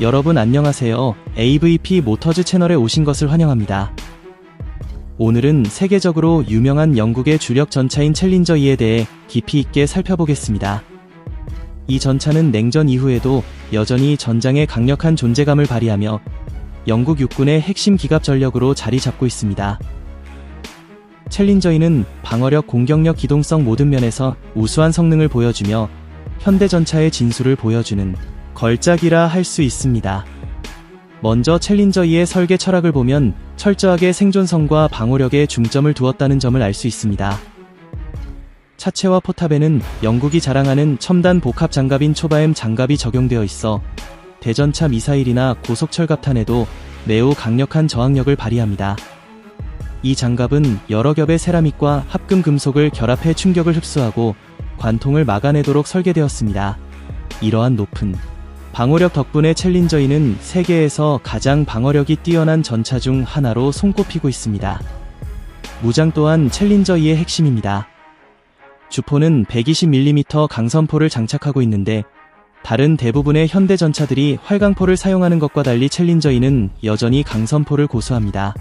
여러분 안녕하세요. AVP 모터즈 채널에 오신 것을 환영합니다. 오늘은 세계적으로 유명한 영국의 주력 전차인 챌린저 2에 대해 깊이 있게 살펴보겠습니다. 이 전차는 냉전 이후에도 여전히 전장의 강력한 존재감을 발휘하며 영국 육군의 핵심 기갑 전력으로 자리 잡고 있습니다. 챌린저2는 방어력, 공격력, 기동성 모든 면에서 우수한 성능을 보여주며 현대 전차의 진수를 보여주는 걸작이라 할 수 있습니다. 먼저 챌린저 2의 설계 철학을 보면 철저하게 생존성과 방어력에 중점을 두었다는 점을 알 수 있습니다. 차체와 포탑에는 영국이 자랑하는 첨단 복합 장갑인 초바엠 장갑이 적용되어 있어 대전차 미사일이나 고속철갑탄에도 매우 강력한 저항력을 발휘합니다. 이 장갑은 여러 겹의 세라믹과 합금 금속을 결합해 충격을 흡수하고 관통을 막아내도록 설계되었습니다. 이러한 높은 방어력 덕분에 챌린저2는 세계에서 가장 방어력이 뛰어난 전차 중 하나로 손꼽히고 있습니다. 무장 또한 챌린저2의 핵심입니다. 주포는 120mm 강선포를 장착하고 있는데 다른 대부분의 현대 전차들이 활강포를 사용하는 것과 달리 챌린저2는 여전히 강선포를 고수합니다.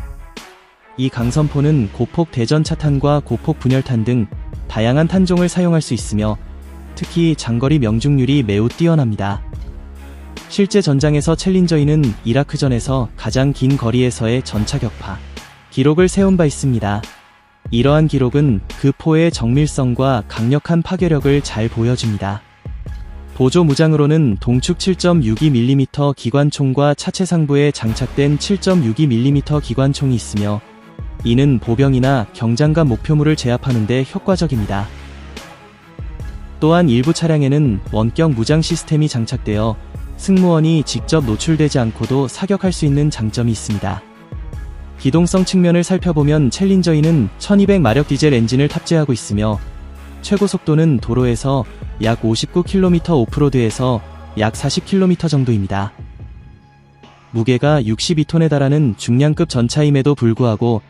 이 강선포는 고폭 대전차탄과 고폭 분열탄 등 다양한 탄종을 사용할 수 있으며 특히 장거리 명중률이 매우 뛰어납니다. 실제 전장에서 챌린저2는 이라크전에서 가장 긴 거리에서의 전차 격파 기록을 세운 바 있습니다. 이러한 기록은 그 포의 정밀성과 강력한 파괴력을 잘 보여줍니다. 보조 무장으로는 동축 7.62mm 기관총과 차체 상부에 장착된 7.62mm 기관총이 있으며 이는 보병이나 경장과 목표물을 제압하는 데 효과적입니다. 또한 일부 차량에는 원격 무장 시스템이 장착되어 승무원이 직접 노출되지 않고도 사격할 수 있는 장점이 있습니다. 기동성 측면을 살펴보면 챌린저2는 1200마력 디젤 엔진을 탑재하고 있으며 최고 속도는 도로에서 약 59km 오프로드에서 약 40km 정도입니다. 무게가 62톤에 달하는 중량급 전차임에도 불구하고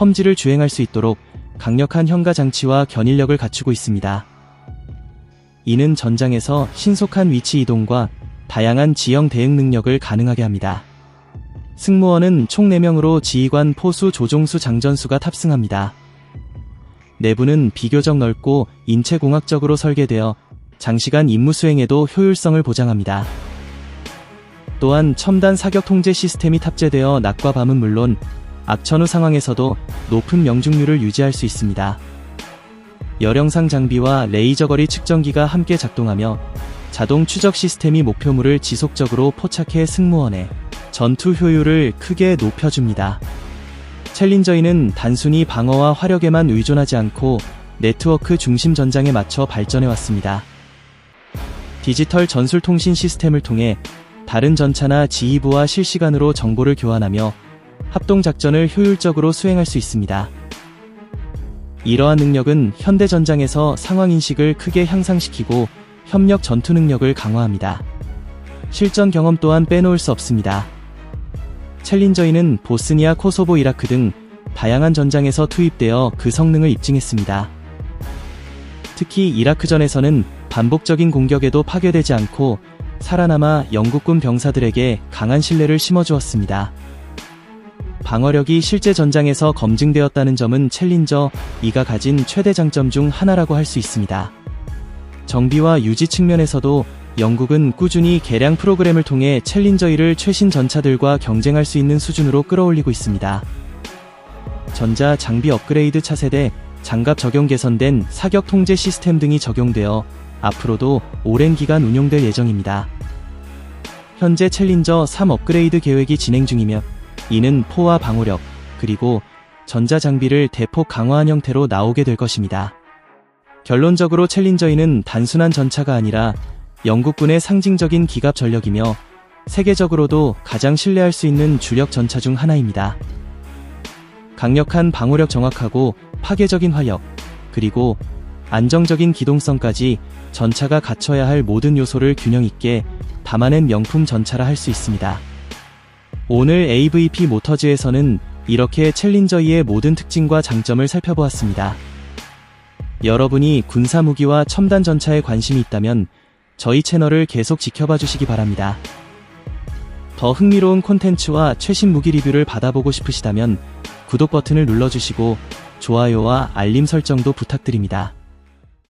험지를 주행할 수 있도록 강력한 현가 장치와 견인력을 갖추고 있습니다. 이는 전장에서 신속한 위치 이동과 다양한 지형 대응 능력을 가능하게 합니다. 승무원은 총 4명으로 지휘관 포수 조종수 장전수가 탑승합니다. 내부는 비교적 넓고 인체공학적으로 설계되어 장시간 임무 수행에도 효율성을 보장합니다. 또한 첨단 사격 통제 시스템이 탑재되어 낮과 밤은 물론 악천후 상황에서도 높은 명중률을 유지할 수 있습니다. 열영상 장비와 레이저 거리 측정기가 함께 작동하며 자동 추적 시스템이 목표물을 지속적으로 포착해 승무원의 전투 효율을 크게 높여줍니다. 챌린저2는 단순히 방어와 화력에만 의존하지 않고 네트워크 중심 전장에 맞춰 발전해 왔습니다. 디지털 전술 통신 시스템을 통해 다른 전차나 지휘부와 실시간으로 정보를 교환하며 합동 작전을 효율적으로 수행할 수 있습니다. 이러한 능력은 현대 전장에서 상황 인식을 크게 향상시키고 협력 전투 능력을 강화합니다. 실전 경험 또한 빼놓을 수 없습니다. 챌린저2는 보스니아, 코소보, 이라크 등 다양한 전장에서 투입되어 그 성능을 입증했습니다. 특히 이라크전에서는 반복적인 공격에도 파괴되지 않고 살아남아 영국군 병사들에게 강한 신뢰를 심어주었습니다. 방어력이 실제 전장에서 검증되었다는 점은 챌린저 2가 가진 최대 장점 중 하나라고 할 수 있습니다. 정비와 유지 측면에서도 영국은 꾸준히 개량 프로그램을 통해 챌린저 1을 최신 전차들과 경쟁할 수 있는 수준으로 끌어올리고 있습니다. 전자 장비 업그레이드 차세대, 장갑 적용 개선된 사격 통제 시스템 등이 적용되어 앞으로도 오랜 기간 운용될 예정입니다. 현재 챌린저 3 업그레이드 계획이 진행 중이며 이는 포와 방호력, 그리고 전자 장비를 대폭 강화한 형태로 나오게 될 것입니다. 결론적으로 챌린저2는 단순한 전차가 아니라 영국군의 상징적인 기갑 전력이며 세계적으로도 가장 신뢰할 수 있는 주력 전차 중 하나입니다. 강력한 방호력 정확하고 파괴적인 화력, 그리고 안정적인 기동성까지 전차가 갖춰야 할 모든 요소를 균형 있게 담아낸 명품 전차라 할 수 있습니다. 오늘 AVP 모터즈에서는 이렇게 챌린저 2의 모든 특징과 장점을 살펴보았습니다. 여러분이 군사 무기와 첨단 전차에 관심이 있다면 저희 채널을 계속 지켜봐 주시기 바랍니다. 더 흥미로운 콘텐츠와 최신 무기 리뷰를 받아보고 싶으시다면 구독 버튼을 눌러주시고 좋아요와 알림 설정도 부탁드립니다.